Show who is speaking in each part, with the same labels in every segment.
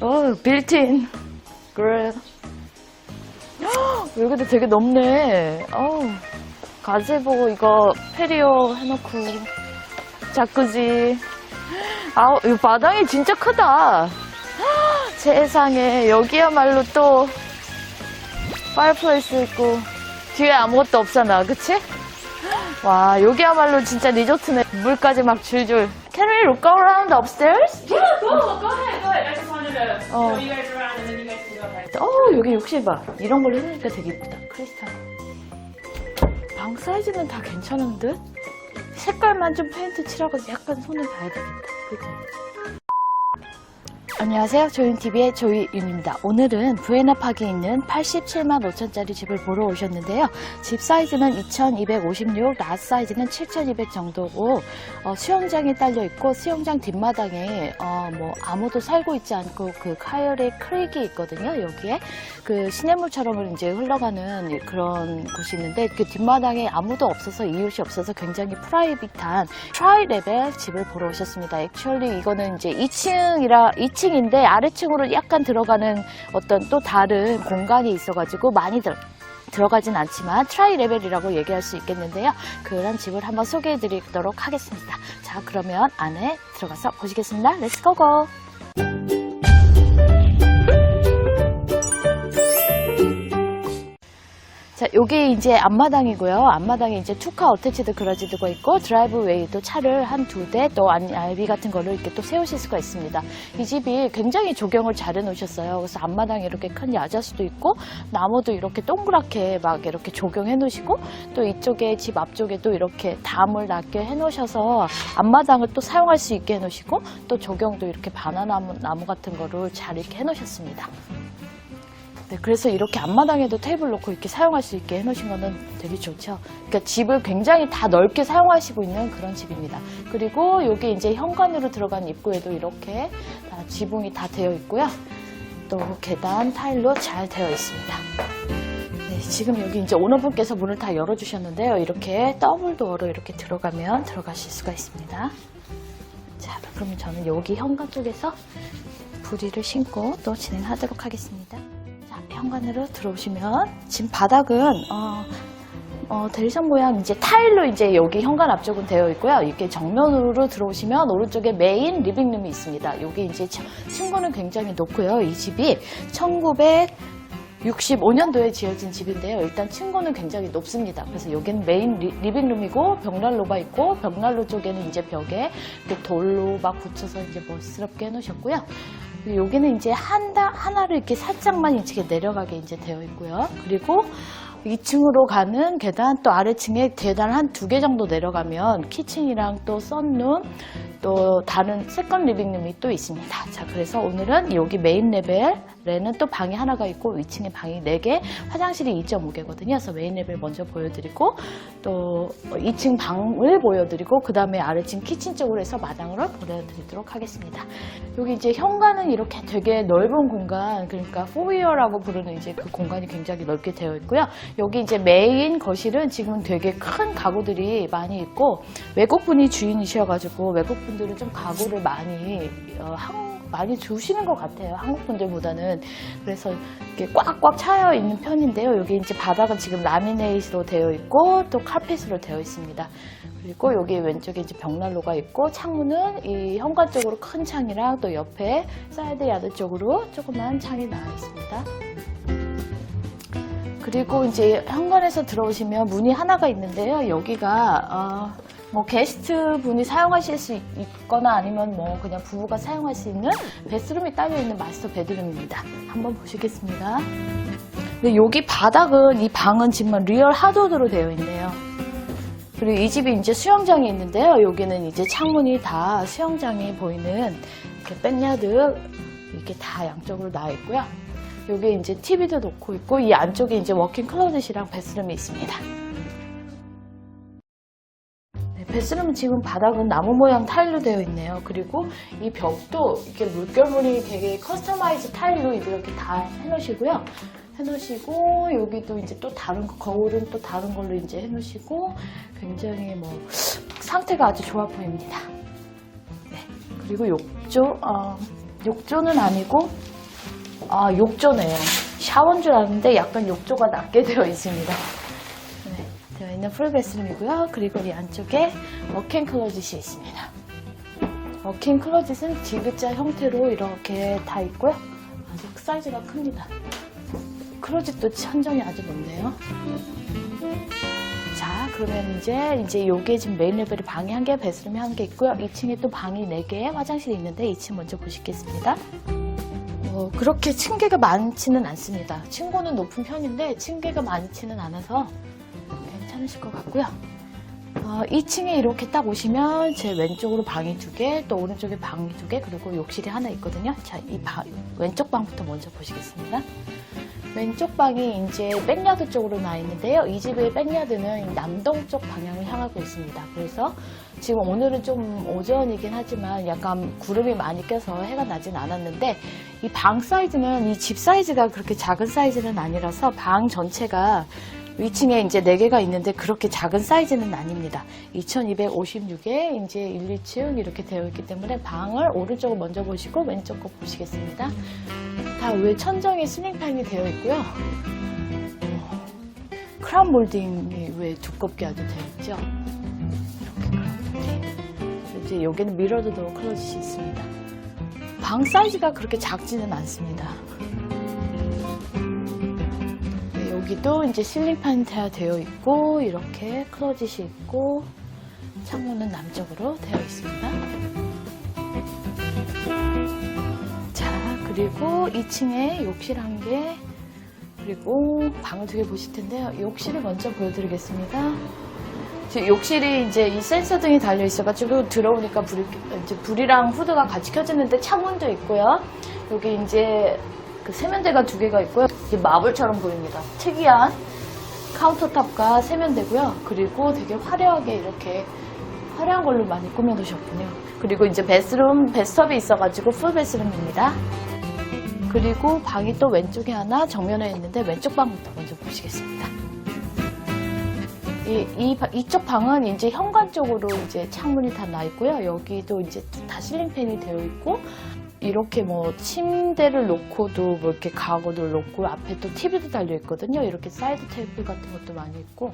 Speaker 1: 어, 빌트인. 그래. 여기도 되게 넓네. 어우, 가지보 이거 페리오 해놓고. 자꾸지. 아우, 이 마당이 진짜 크다. 세상에, 여기야말로 또, 파이어플레이스 있고, 뒤에 아무것도 없잖아, 그치? 와, 여기야말로 진짜 리조트네. 물까지 막 줄줄. Can we look around upstairs?
Speaker 2: Yeah, go, go ahead,
Speaker 1: Oh.
Speaker 2: can go ahead.
Speaker 1: 어, 여기 욕실 봐. 이런 걸로 해놓으니까 되게 이쁘다. 크리스탈. 방 사이즈는 다 괜찮은 듯? 색깔만 좀 페인트 칠하고 약간 손을 봐야 되겠다. 그치? 안녕하세요. 조윤TV의 조이윤입니다. 오늘은 부에나파크에 있는 87만 5천짜리 집을 보러 오셨는데요. 집 사이즈는 2256, 라 사이즈는 7200 정도고, 어, 수영장이 딸려 있고, 수영장 뒷마당에, 어, 뭐, 아무도 살고 있지 않고, 그 카이얼의 크릭이 있거든요, 여기에. 그 시냇물처럼 이제 흘러가는 그런 곳이 있는데, 그 뒷마당에 아무도 없어서, 이웃이 없어서 굉장히 프라이빗한 트라이 레벨 집을 보러 오셨습니다. 액츄얼리 이거는 이제 2층이라, 2층 인데 아래층으로 약간 들어가는 어떤 또 다른 공간이 있어가지고 많이 들, 들어가진 않지만 트라이 레벨이라고 얘기할 수 있겠는데요. 그런 집을 한번 소개해 드리도록 하겠습니다. 자, 그러면 안에 들어가서 보시겠습니다. 렛츠 고고! 자, 여기 이제 앞마당이고요. 앞마당에 이제 투카 어태치드 그라지드가 있고 드라이브 웨이도 차를 한 두 대또 알비 같은 거를 이렇게 또 세우실 수가 있습니다. 이 집이 굉장히 조경을 잘 해놓으셨어요. 그래서 앞마당에 이렇게 큰 야자수도 있고 나무도 이렇게 동그랗게 막 이렇게 조경해 놓으시고 또 이쪽에 집 앞쪽에도 이렇게 담을 낮게 해 놓으셔서 앞마당을 또 사용할 수 있게 해 놓으시고 또 조경도 이렇게 바나나무 나무 같은 거를 잘 이렇게 해 놓으셨습니다. 네, 그래서 이렇게 앞마당에도 테이블 놓고 이렇게 사용할 수 있게 해놓으신 거는 되게 좋죠. 그러니까 집을 굉장히 다 넓게 사용하시고 있는 그런 집입니다. 그리고 여기 이제 현관으로 들어간 입구에도 이렇게 다 지붕이 다 되어 있고요. 또 계단 타일로 잘 되어 있습니다. 네, 지금 여기 이제 오너분께서 문을 다 열어주셨는데요. 이렇게 더블 도어로 이렇게 들어가면 들어가실 수가 있습니다. 자, 그러면 저는 여기 현관 쪽에서 부리를 신고 또 진행하도록 하겠습니다. 자, 현관으로 들어오시면 지금 바닥은 어, 어, 대리석 모양 이제 타일로 이제 여기 현관 앞쪽은 되어 있고요. 이렇게 정면으로 들어오시면 오른쪽에 메인 리빙룸이 있습니다. 여기 이제 층- 층고는 굉장히 높고요. 이 집이 1965년도에 지어진 집인데요. 일단 층고는 굉장히 높습니다. 그래서 여기는 메인 리, 리빙룸이고 벽난로가 있고 벽난로 쪽에는 이제 벽에 돌로 막 붙여서 이제 멋스럽게 해놓으셨고요. 여기는 이제 한다, 하나를 이렇게 살짝만 이렇게 내려가게 이제 되어 있고요. 그리고 2층으로 가는 계단 또 아래층에 계단 한 두 개 정도 내려가면 키친이랑 또 썬룸 또 다른 세컨 리빙룸이 또 있습니다. 자, 그래서 오늘은 여기 메인 레벨 에는 또 방이 하나가 있고 위층에 방이 4개, 화장실이 2.5개거든요. 그래서 메인 레벨 먼저 보여드리고 또 2층 방을 보여드리고 그 다음에 아래층 키친 쪽으로 해서 마당으로 보여드리도록 하겠습니다. 여기 이제 현관은 이렇게 되게 넓은 공간, 그러니까 포이어라고 부르는 이제 그 공간이 굉장히 넓게 되어 있고요. 여기 이제 메인 거실은 지금 되게 큰 가구들이 많이 있고 외국분이 주인이셔가지고 외국분들은 좀 가구를 많이 어, 한- 많이 주시는 것 같아요. 한국 분들보다는 그래서 이렇게 꽉꽉 차여 있는 편인데요. 여기 이제 바닥은 지금 라미네이트로 되어 있고 또 카펫으로 되어 있습니다. 그리고 여기 왼쪽에 이제 벽난로가 있고 창문은 이 현관 쪽으로 큰 창이랑 또 옆에 사이드 야드 쪽으로 조그만 창이 나와 있습니다. 그리고 이제 현관에서 들어오시면 문이 하나가 있는데요. 여기가 어, 뭐 게스트 분이 사용하실 수 있- 있거나 아니면 뭐 그냥 부부가 사용할 수 있는 베스룸이 딸려 있는 마스터 베드룸입니다. 한번 보시겠습니다. 근데 여기 바닥은 이 방은 지금 리얼 하드우드로 되어 있네요. 그리고 이 집이 이제 수영장이 있는데요. 여기는 이제 창문이 다 수영장이 보이는 이렇게 백야드 이렇게 다 양쪽으로 나와 있고요. 여기 이제 TV도 놓고 있고 이 안쪽에 이제 워킹 클로젯이랑 베스룸이 있습니다. 네, 베스룸은 지금 바닥은 나무 모양 타일로 되어 있네요. 그리고 이 벽도 이렇게 물결무늬 되게 커스터마이즈 타일로 이렇게 다 해놓으시고요. 해놓으시고 여기도 이제 또 다른 거- 거울은 또 다른 걸로 이제 해놓으시고 굉장히 뭐 상태가 아주 좋아 보입니다. 네, 그리고 욕조 어, 욕조는 아니고 아 욕조네요. 샤워인 줄 알았는데 약간 욕조가 낮게 되어 있습니다. 네, 되어 있는 풀베스룸이고요. 그리고 이 안쪽에 워킹 클로짓이 있습니다. 워킹 클로짓은 디귿자 형태로 이렇게 다 있고요. 아주 사이즈가 큽니다. 클로짓도 천정이 아주 높네요. 자, 그러면 이제 이제 요게 지금 메인 레벨에 방이 한 개, 베스룸이 한 개 있고요. 2층에 또 방이 네 개, 화장실이 있는데 2층 먼저 보시겠습니다. 어, 그렇게 층계가 많지는 않습니다. 층고는 높은 편인데 층계가 많지는 않아서 괜찮으실 것 같고요. 어, 2층에 이렇게 딱 오시면 제 왼쪽으로 방이 두 개, 또 오른쪽에 방이 두 개, 그리고 욕실이 하나 있거든요. 자, 이 방, 왼쪽 방부터 먼저 보시겠습니다. 왼쪽 방이 이제 백야드 쪽으로 나 있는데요. 이 집의 백야드는 남동 쪽 방향을 향하고 있습니다. 그래서 지금 오늘은 좀 오전이긴 하지만 약간 구름이 많이 껴서 해가 나진 않았는데 이 방 사이즈는 이 집 사이즈가 그렇게 작은 사이즈는 아니라서 방 전체가 위층에 이제 4개가 있는데 그렇게 작은 사이즈는 아닙니다. 2256에 이제 1, 2층 이렇게 되어 있기 때문에 방을 오른쪽을 먼저 보시고 왼쪽 거 보시겠습니다. 다왜 천정에 슬링판이 되어 있고요. 어, 크라운 몰딩이 왜 두껍게 아주 되어 있죠? 이렇게 크라운 몰딩. 이제 여기는 미러드 도어 클로짓이 있습니다. 방 사이즈가 그렇게 작지는 않습니다. 여기도 이제 실링판 되어 있고 이렇게 클로짓이 있고 창문은 남쪽으로 되어 있습니다. 자 그리고 2층에 욕실 한 개 그리고 방을 두 개 보실 텐데요. 욕실을 먼저 보여드리겠습니다. 욕실이 이제 이 센서 등이 달려 있어가지고 들어오니까 불이, 이제 불이랑 후드가 같이 켜지는데 창문도 있고요. 여기 이제 그 세면대가 두 개가 있고요. 이게 마블처럼 보입니다. 특이한 카운터탑과 세면대고요. 그리고 되게 화려하게 이렇게 화려한 걸로 많이 꾸며놓으셨군요. 그리고 이제 베스룸, 베스톱이 있어가지고 풀 베스룸입니다. 그리고 방이 또 왼쪽에 하나 정면에 있는데 왼쪽 방부터 먼저 보시겠습니다. 이, 이, 바- 이쪽 방은 이제 현관 쪽으로 이제 창문이 다 나 있고요. 여기도 이제 다 실링팬이 되어 있고, 이렇게 뭐 침대를 놓고도 뭐 이렇게 가구들 놓고 앞에 또 TV도 달려 있거든요. 이렇게 사이드 테이블 같은 것도 많이 있고,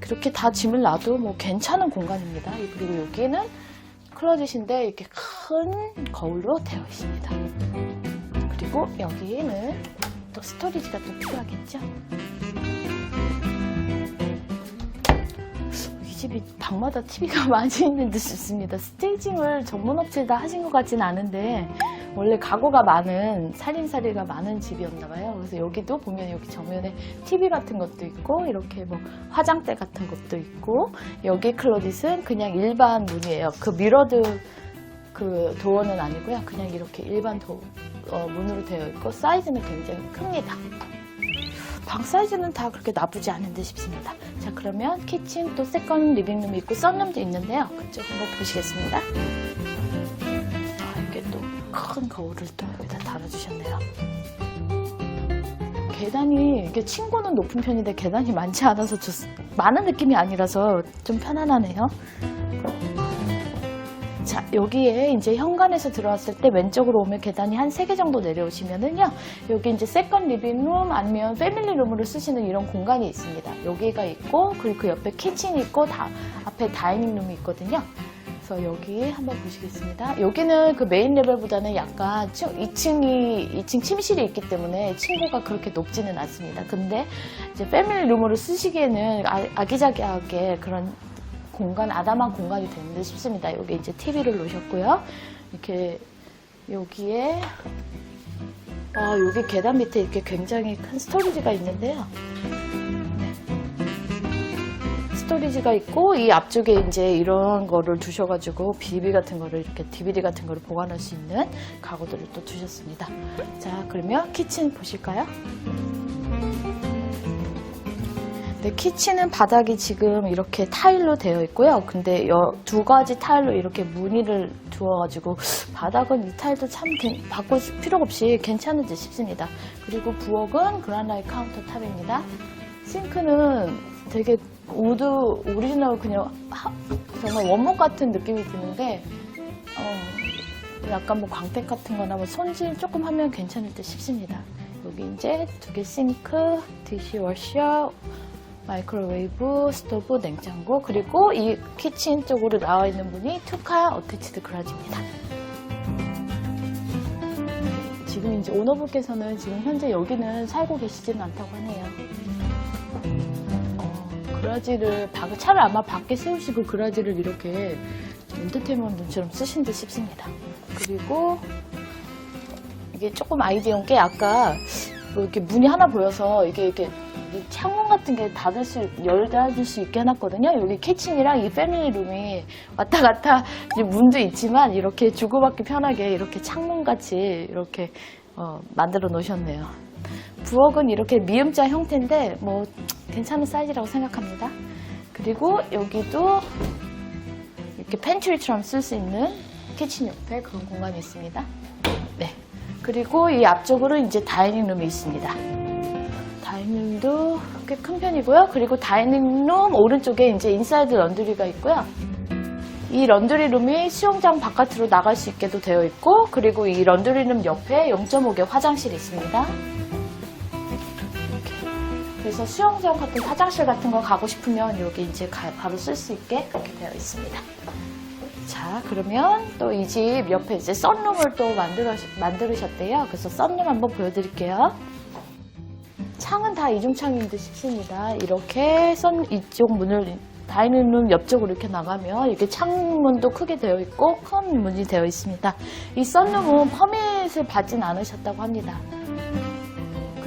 Speaker 1: 그렇게 다 짐을 놔도 뭐 괜찮은 공간입니다. 그리고 여기는 클로짓인데 이렇게 큰 거울로 되어 있습니다. 그리고 여기에는 또 스토리지가 또 필요하겠죠? 이 집이 방마다 TV가 많이 있는 듯 싶습니다. 스테이징을 전문 업체에다 하신 것 같진 않은데 원래 가구가 많은 살림살이가 많은 집이었나 봐요. 그래서 여기도 보면 여기 정면에 TV 같은 것도 있고 이렇게 뭐 화장대 같은 것도 있고 여기 클로짓은 그냥 일반 문이에요. 그 미러드 그 도어는 아니고요. 그냥 이렇게 일반 도, 어, 문으로 되어 있고 사이즈는 굉장히 큽니다. 방 사이즈는 다 그렇게 나쁘지 않은데 싶습니다. 자, 그러면 키친 또 세컨 리빙룸이 있고 썬룸도 있는데요. 그쪽 한번 보시겠습니다. 거울을 또 여기다 달아주셨네요. 계단이 이게 층고는 높은 편인데 계단이 많지 않아서 좋, 많은 느낌이 아니라서 좀 편안하네요. 자, 여기에 이제 현관에서 들어왔을 때 왼쪽으로 오면 계단이 한세개 정도 내려오시면은요. 여기 이제 세컨 리빙룸 아니면 패밀리 룸으로 쓰시는 이런 공간이 있습니다. 여기가 있고 그리고 그 옆에 키친이 있고 다 앞에 다이닝 룸이 있거든요. 그래서 여기 한번 보시겠습니다. 여기는 그 메인 레벨보다는 약간 2층이 2층 침실이 있기 때문에 층고가 그렇게 높지는 않습니다. 근데 이제 패밀리 룸으로 쓰시기에는 아, 아기자기하게 그런 공간, 아담한 공간이 되는데 싶습니다. 여기 이제 TV를 놓으셨고요. 이렇게 여기에 아, 여기 계단 밑에 이렇게 굉장히 큰 스토리지가 있는데요. 네. 스토리지가 있고 이 앞쪽에 이제 이런 거를 두셔가지고 비비 같은 거를 이렇게 DVD 같은 거를 보관할 수 있는 가구들을 또 두셨습니다. 자, 그러면 키친 보실까요? 네, 키친은 바닥이 지금 이렇게 타일로 되어 있고요. 근데 여- 두 가지 타일로 이렇게 무늬를 두어가지고 바닥은 이 타일도 참 괜- 바꿀 필요가 없이 괜찮은지 싶습니다. 그리고 부엌은 그라나이트 카운터 탑입니다. 싱크는 되게 우드 오리지널 그냥 하- 정말 원목 같은 느낌이 드는데 어, 약간 뭐 광택 같은 거나 뭐 손질 조금 하면 괜찮을 듯 싶습니다. 여기 이제 두 개 싱크, 디시워셔, 마이크로웨이브, 스토브, 냉장고, 그리고 이 키친 쪽으로 나와 있는 분이 투카 어태치드 그라지입니다. 지금 이제 오너분께서는 지금 현재 여기는 살고 계시지는 않다고 하네요. 어, 그라지를 바- 차를 아마 밖에 세우시고 그라지를 이렇게 엔터테인먼트처럼 쓰신 듯 싶습니다. 그리고 이게 조금 아이디어인 게 아까 뭐 이렇게 문이 하나 보여서 이게 이렇게 이 창문 같은 게 닫을 수, 열 닫을 수 있게 해놨거든요. 여기 키친이랑 이 패밀리 룸이 왔다 갔다 문도 있지만 이렇게 주고받기 편하게 이렇게 창문같이 이렇게 어, 만들어 놓으셨네요. 부엌은 이렇게 미음자 형태인데 뭐 괜찮은 사이즈라고 생각합니다. 그리고 여기도 이렇게 팬트리처럼 쓸 수 있는 키친 옆에 그런 공간이 있습니다. 네. 그리고 이 앞쪽으로 이제 다이닝룸이 있습니다. 다이닝룸도 꽤 큰 편이고요. 그리고 다이닝룸 오른쪽에 이제 인사이드 런드리가 있고요. 이 런드리룸이 수영장 바깥으로 나갈 수 있게도 되어 있고, 그리고 이 런드리룸 옆에 0.5개 화장실이 있습니다. 그래서 수영장 같은 화장실 같은 거 가고 싶으면 여기 이제 가- 바로 쓸 수 있게 그렇게 되어 있습니다. 자, 그러면 또 이 집 옆에 이제 썬룸을 또 만들어, 만들으셨대요. 그래서 썬룸 한번 보여드릴게요. 창은 다 이중창인 듯 싶습니다. 이렇게 썬 이쪽 문을 다이닝룸 옆쪽으로 이렇게 나가면 이렇게 창문도 크게 되어 있고 큰 문이 되어 있습니다. 이 썬룸은 퍼밋을 받진 않으셨다고 합니다.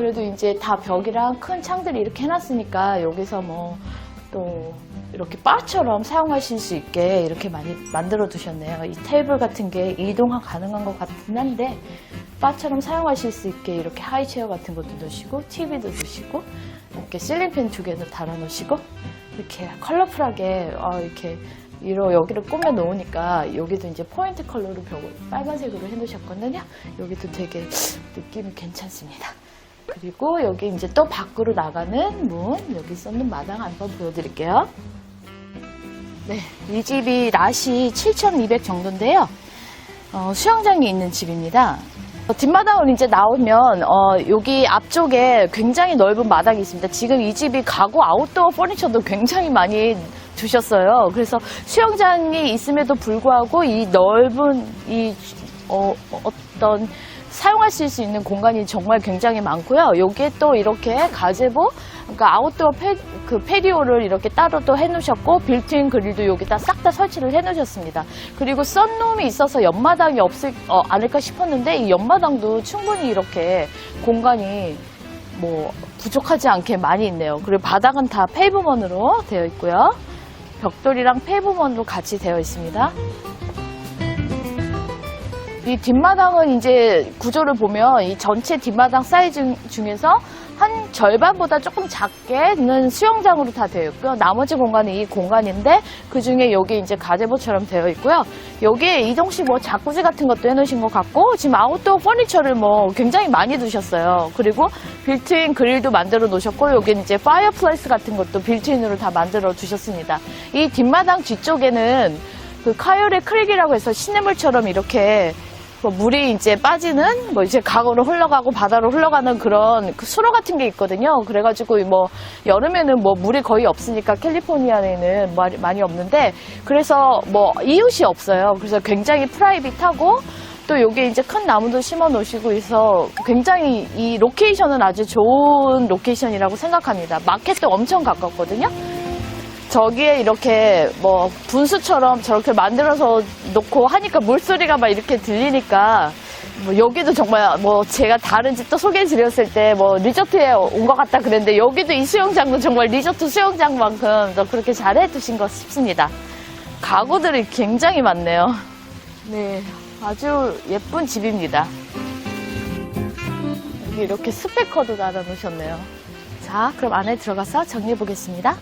Speaker 1: 그래도 이제 다 벽이랑 큰 창들이 이렇게 해놨으니까 여기서 뭐 또 이렇게 바처럼 사용하실 수 있게 이렇게 많이 만들어 두셨네요. 이 테이블 같은 게 이동 가능한 것 같긴 한데 바처럼 사용하실 수 있게 이렇게 하이체어 같은 것도 넣으시고 TV도 넣으시고 이렇게 실링팬 두 개도 달아 놓으시고 이렇게 컬러풀하게 어, 이렇게 이로 여기를 꾸며 놓으니까 여기도 이제 포인트 컬러로 벽을 빨간색으로 해 놓으셨거든요. 여기도 되게 느낌이 괜찮습니다. 그리고 여기 이제 또 밖으로 나가는 문, 여기 있는 마당 한번 보여드릴게요. 네, 이 집이 낫이 7,200 정도인데요. 어, 수영장이 있는 집입니다. 어, 뒷마당으로 이제 나오면 어, 여기 앞쪽에 굉장히 넓은 마당이 있습니다. 지금 이 집이 가구 아웃도어 퍼니처도 굉장히 많이 두셨어요. 그래서 수영장이 있음에도 불구하고 이 넓은 이 어, 어떤 사용하실 수 있는 공간이 정말 굉장히 많고요. 여기에 또 이렇게 가제보, 그러니까 아웃도어 페, 그 페디오를 이렇게 따로 또 해놓으셨고, 빌트인 그릴도 여기다 싹 다 설치를 해놓으셨습니다. 그리고 썬룸이 있어서 옆마당이 없을, 어, 않을까 싶었는데, 이 옆마당도 충분히 이렇게 공간이 뭐 부족하지 않게 많이 있네요. 그리고 바닥은 다 페이브먼으로 되어 있고요. 벽돌이랑 페이브먼으로 같이 되어 있습니다. 이 뒷마당은 이제 구조를 보면 이 전체 뒷마당 사이즈 중에서 한 절반보다 조금 작게는 수영장으로 다 되어 있고요. 나머지 공간은 이 공간인데 그 중에 여기 이제 가제보처럼 되어 있고요. 여기에 이동식 뭐 자꾸지 같은 것도 해놓으신 것 같고 지금 아웃도어 퍼니처를 뭐 굉장히 많이 두셨어요. 그리고 빌트인 그릴도 만들어 놓으셨고 여기는 이제 파이어플레이스 같은 것도 빌트인으로 다 만들어 두셨습니다. 이 뒷마당 뒤쪽에는 그 카요레 크릭이라고 해서 시냇물처럼 이렇게 뭐 물이 이제 빠지는 뭐 이제 강으로 흘러가고 바다로 흘러가는 그런 그 수로 같은 게 있거든요. 그래가지고 뭐 여름에는 뭐 물이 거의 없으니까 캘리포니아에는 많이- 없는데 그래서 뭐 이웃이 없어요. 그래서 굉장히 프라이빗하고 또 여기 이제 큰 나무도 심어 놓으시고 해서 굉장히 이 로케이션은 아주 좋은 로케이션이라고 생각합니다. 마켓도 엄청 가깝거든요. 저기에 이렇게 뭐 분수처럼 저렇게 만들어서 놓고 하니까 물소리가 막 이렇게 들리니까 뭐 여기도 정말 뭐 제가 다른 집도 소개해 드렸을 때 뭐 리조트에 온 것 같다 그랬는데 여기도 이 수영장도 정말 리조트 수영장만큼 또 그렇게 잘해 두신 것 싶습니다. 가구들이 굉장히 많네요. 네, 아주 예쁜 집입니다. 여기 이렇게 스피커도 달아 놓으셨네요. 자, 그럼 안에 들어가서 정리해 보겠습니다.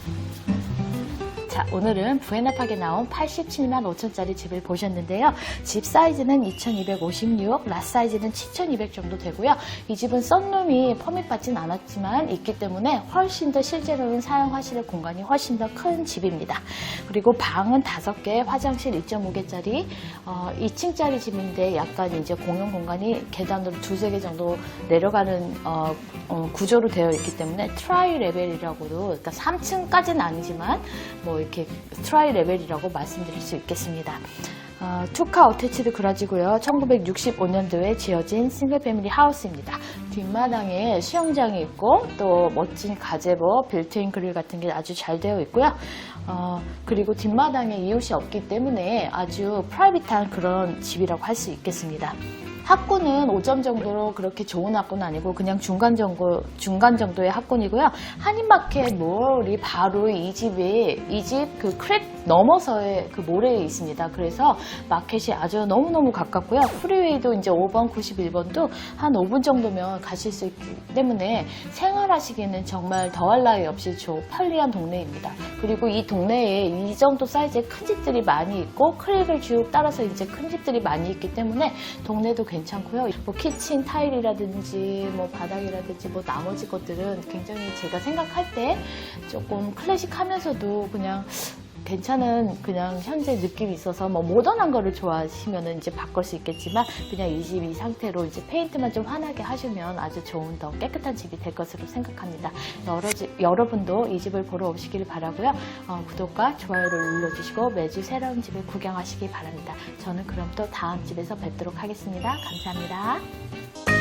Speaker 1: 자, 자, 오늘은 부에나팍에 나온 87만 5천짜리 집을 보셨는데요. 집 사이즈는 2256, 라 사이즈는 7200 정도 되고요. 이 집은 썬룸이 퍼밋 받진 않았지만 있기 때문에 훨씬 더 실제로는 사용하실 공간이 훨씬 더 큰 집입니다. 그리고 방은 5개, 화장실 2.5개짜리, 어, 2층짜리 집인데 약간 이제 공용 공간이 계단으로 두세 개 정도 내려가는 어, 어, 구조로 되어 있기 때문에 트라이 레벨이라고도 그러니까 3층까지는 아니지만 뭐 이렇게 트라이 레벨이라고 말씀드릴 수 있겠습니다. 어, 투카 어태치드 그라지고요. 1965년도에 지어진 싱글 패밀리 하우스입니다. 뒷마당에 수영장이 있고 또 멋진 가제버 빌트인 그릴 같은 게 아주 잘 되어 있고요. 어, 그리고 뒷마당에 이웃이 없기 때문에 아주 프라이빗한 그런 집이라고 할 수 있겠습니다. 학군은 5점 정도로 그렇게 좋은 학군은 아니고 그냥 중간 정도 중간 정도의 학군이고요. 한인마켓 몰이 바로 이 집이 이 집 그 크랙 넘어서의 그 모래에 있습니다. 그래서 마켓이 아주 너무너무 가깝고요. 프리웨이도 이제 5번, 91번도 한 5분 정도면 가실 수 있기 때문에 생활하시기에는 정말 더할 나위 없이 좋 편리한 동네입니다. 그리고 이 동네에 이 정도 사이즈의 큰 집들이 많이 있고 크랙을 쭉 따라서 이제 큰 집들이 많이 있기 때문에 동네도 괜찮고요. 뭐 키친 타일이라든지 뭐 바닥이라든지 뭐 나머지 것들은 굉장히 제가 생각할 때 조금 클래식하면서도 그냥 괜찮은 그냥 현재 느낌이 있어서 뭐 모던한 거를 좋아하시면은 이제 바꿀 수 있겠지만 그냥 이 집 이 상태로 이제 페인트만 좀 환하게 하시면 아주 좋은 더 깨끗한 집이 될 것으로 생각합니다. 여러 집, 여러분도 이 집을 보러 오시길 바라고요. 어, 구독과 좋아요를 눌러주시고 매주 새로운 집을 구경하시기 바랍니다. 저는 그럼 또 다음 집에서 뵙도록 하겠습니다. 감사합니다.